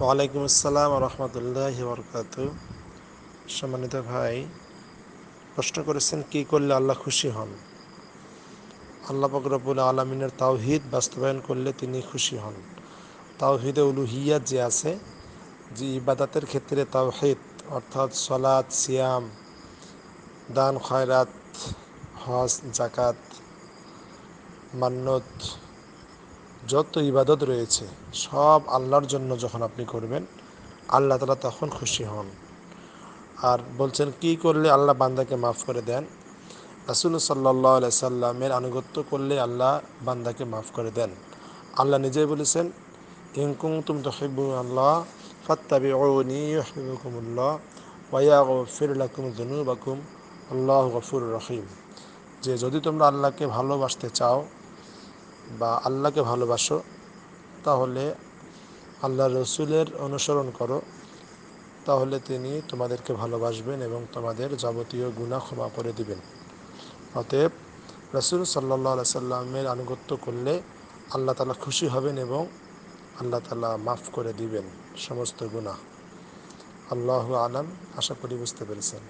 ওয়ালাইকুম আসসালাম রহমতুল্লাহ বরকাত সম্মানিত ভাই, প্রশ্ন করেছেন, কি করলে আল্লাহ খুশি হন? আল্লাহ ফকরবুল আলমিনের তাওহিদ বাস্তবায়ন করলে তিনি খুশি হন। তাওহিদে উলুহিয়াত যে আছে, যে ইবাদাতের ক্ষেত্রে তাওহিদ, অর্থাৎ সলাদ সিয়াম, দান, খয়রাত, হজ জাকাত মান্নত যত ইবাদত রয়েছে, সব আল্লাহর জন্য যখন আপনি করবেন, আল্লাহ তালা তখন খুশি হন। আর বলছেন, কি করলে আল্লাহ বান্দাকে মাফ করে দেন? রাসুল সাল্লাহ সাল্লামের আনুগত্য করলে আল্লাহ বান্দাকে মাফ করে দেন। আল্লাহ নিজেই বলেছেন ইংকুং তুম তহিবু আল্লাহ ফাত্তাবি ওনি হবিবকুমুল্লাহ ওয়া ফিরলাকুম জনুবাকুম আল্লাহ গফুর রহিম। যে যদি তোমরা আল্লাহকে ভালোবাসতে চাও বা আল্লাহকে ভালোবাসো, তাহলে আল্লাহ রসুলের অনুসরণ করো, তাহলে তিনি তোমাদেরকে ভালোবাসবেন এবং তোমাদের যাবতীয় গুণা ক্ষমা করে দিবেন। অতএব রসুল সাল্লা সাল্লামের আনুগত্য করলে আল্লাহ তালা খুশি হবেন এবং আল্লাহ তালা মাফ করে দিবেন সমস্ত গুণা আল্লাহ আলাম, আশা করি বুঝতে পেরেছেন।